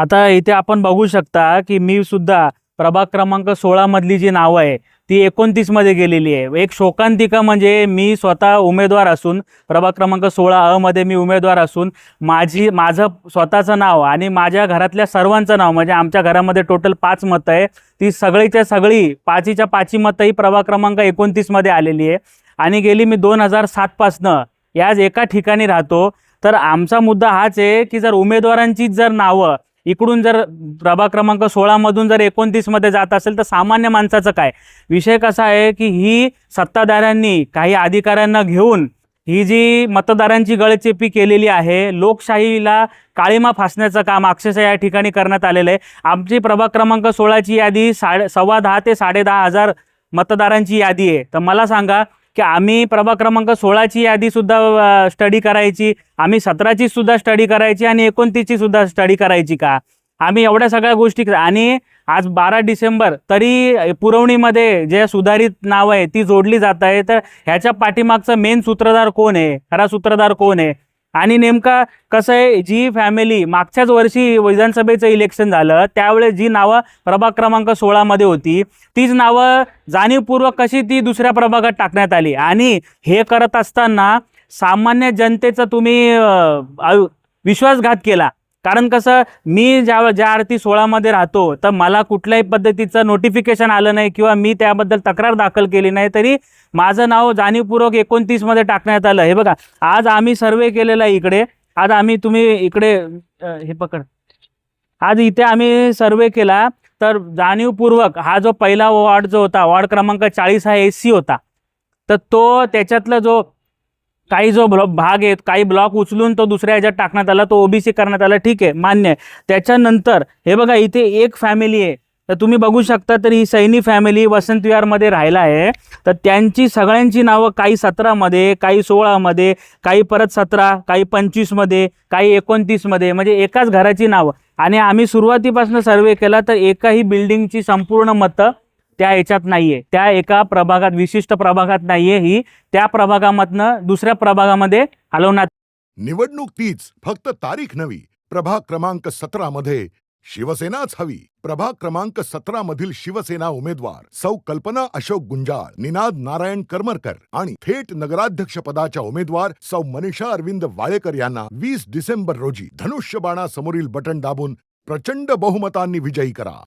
आता इथे आपण बघू शकता की मी सुद्धा प्रभाग क्रमांक सोळामधली जी नावं आहे ती एकोणतीसमध्ये गेलेली आहे. एक शोकांतिका म्हणजे मी स्वतः उमेदवार असून प्रभाग क्रमांक सोळा अमध्ये मी उमेदवार असून माझी माझं स्वतःचं नाव आणि माझ्या घरातल्या सर्वांचं नाव म्हणजे आमच्या घरामध्ये टोटल पाच मतं आहे ती सगळीच्या सगळी पाचीच्या पाची मतं ही प्रभाग क्रमांक एकोणतीसमध्ये आलेली आहे. आणि गेली मी दोन हजार सातपासनं याच एका ठिकाणी राहतो. तर आमचा मुद्दा हाच आहे की जर उमेदवारांचीच जर नावं इकडून जर प्रभाग क्रमांक सोळामधून जर एकोणतीसमध्ये जात असेल तर सामान्य माणसाचं काय? विषय कसा आहे की ही सत्ताधाऱ्यांनी काही अधिकाऱ्यांना घेऊन ही जी मतदारांची गळचेपी केलेली आहे लोकशाहीला काळीमा फासण्याचं काम अक्षरशः या ठिकाणी करण्यात आलेलं आहे. आमची प्रभाग क्रमांक सोळाची यादी साडे सव्वा दहा ते साडे दहा हजार मतदारांची यादी आहे. तर मला सांगा की आम्ही प्रभाग क्रमांक सोळाची यादीसुद्धा स्टडी करायची. आम्ही सतराची सुद्धा स्टडी करायची आणि एकोणतीसची सुद्धा स्टडी करायची का? आम्ही एवढ्या सगळ्या गोष्टी आणि आज बारा डिसेंबर तरी पुरवणीमध्ये जे सुधारित नाव आहे ती जोडली जात आहे तर ह्याच्या पाठीमागचं मेन सूत्रधार कोण आहे? खरा सूत्रधार कोण आहे? आणि नेमका कसं आहे जी फॅमिली मागच्याच वर्षी विधानसभेचं इलेक्शन झालं त्यावेळेस जी नावं प्रभाग क्रमांक सोळामध्ये होती तीच नावं जाणीवपूर्वक कशी ती दुसऱ्या प्रभागात टाकण्यात आली? आणि हे करत असताना सामान्य जनतेचा तुम्ही आयु- विश्वासघात केला. कारण कसं मी ज्या ज्या आरती सोळामध्ये राहतो तर मला कुठल्याही पद्धतीचं नोटिफिकेशन आलं नाही किंवा मी त्याबद्दल तक्रार दाखल केली नाही तरी माझं नाव जाणीवपूर्वक एकोणतीसमध्ये टाकण्यात आलं. हे बघा आज आम्ही सर्वे केलेला आहे इकडे. आज आम्ही तुम्ही इकडे हे पकड. आज इथे आम्ही सर्वे केला तर जाणीवपूर्वक हा जो पहिला वॉर्ड जो होता वॉर्ड क्रमांक चाळीस हा ए सी होता. तर तो त्याच्यातला जो काही जो ब्लॉक भाग आहे काही ब्लॉक उचलून तो दुसऱ्या ह्याच्यात टाकण्यात आला तो ओबीसी करण्यात आला ठीक आहे मान्य आहे. त्याच्यानंतर हे बघा इथे एक फॅमिली आहे. तर तुम्ही बघू शकता तर ही सैनी फॅमिली वसंत विहारमध्ये राहिला आहे. तर त्यांची सगळ्यांची नावं काही सतरामध्ये काही सोळामध्ये काही परत सतरा काही पंचवीसमध्ये काही एकोणतीसमध्ये म्हणजे एकाच घराची नावं. आणि आम्ही सुरुवातीपासून सर्वे केला तर एकाही बिल्डिंगची संपूर्ण मतं त्या याच्यात नाहीये. त्या एका प्रभागात विशिष्ट प्रभागात नाहीये ही. त्या प्रभागामधनं दुसऱ्या प्रभागामध्ये हलवण्यात निवडणूक तीच फक्त तारीख नवी. प्रभाग क्रमांक सतरा मध्ये शिवसेनाच हवी. प्रभाग क्रमांक सतरा मधील शिवसेना उमेदवार सौ कल्पना अशोक गुंजाळ निनाद नारायण करमरकर आणि थेट नगराध्यक्ष पदाच्या उमेदवार सौ मनीषा अरविंद वाळेकर यांना वीस डिसेंबर रोजी धनुष्यबाणासमोरील बटन दाबून प्रचंड बहुमतांनी विजयी करा.